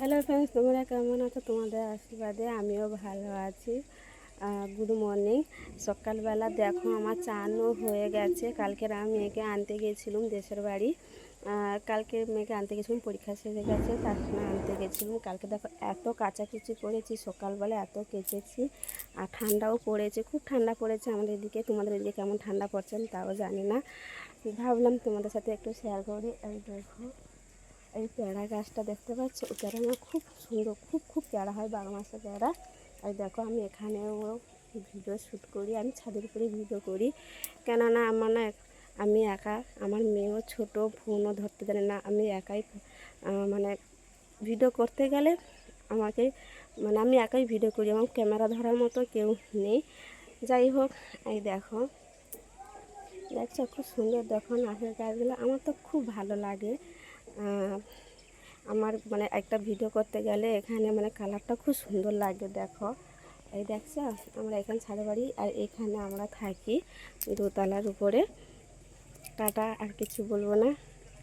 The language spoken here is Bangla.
হ্যালো ফ্রেন্ডস তোমরা কেমন আছো? তোমাদের আশীর্বাদে আমিও ভালো আছি। গুড মর্নিং সকালবেলা দেখো আমার চানও হয়ে গেছে। কালকে আমি মেয়েকে আনতে গিয়েছিলাম দেশের বাড়ি। কালকে মেয়েকে আনতে গেছিলাম, পরীক্ষা সেরে গেছে, তার জন্য আনতে গেছিলাম। কালকে দেখো এত কাচাকুচি করেছি, সকালবেলা এত কেচেছি, আর ঠান্ডাও পড়েছে, খুব ঠান্ডা পড়েছে আমাদের এদিকে। তোমাদের এদিকে কেমন ঠান্ডা পড়ছে তাও জানি না। ভাবলাম তোমাদের সাথে একটু শেয়ার করি। এই দেখো। এই পেয়ারা গাছটা দেখতে পাচ্ছ? ওই পেয়ারা খুব সুন্দর, খুব খুব পেয়ারা হয় বারো মাসে পেয়ারা। আর দেখো, আমি এখানেও ভিডিও শ্যুট করি, আমি ছাদের উপরে ভিডিও করি। কেননা আমার না, আমি একা, আমার মেয়েও ছোট ফোনও ধরতে জানে না। আমি একাই মানে ভিডিও করতে গেলে আমাকে মানে আমি একাই ভিডিও করি আমার ক্যামেরা ধরার মতো কেউ নেই। যাই হোক, এই দেখো, দেখছ, খুব সুন্দর দেখো নাচের গাছগুলো। আমার তো খুব ভালো লাগে। আমার মানে একটা ভিডিও করতে গেলে এখানে মানে কালারটা খুব সুন্দর লাগে, দেখো। এই দেখছ? আমরা এখানে ছাড়ে বাড়ি আর এখানে আমরা থাকি দোতলার উপরে। টাটা, আর কিছু বলব না।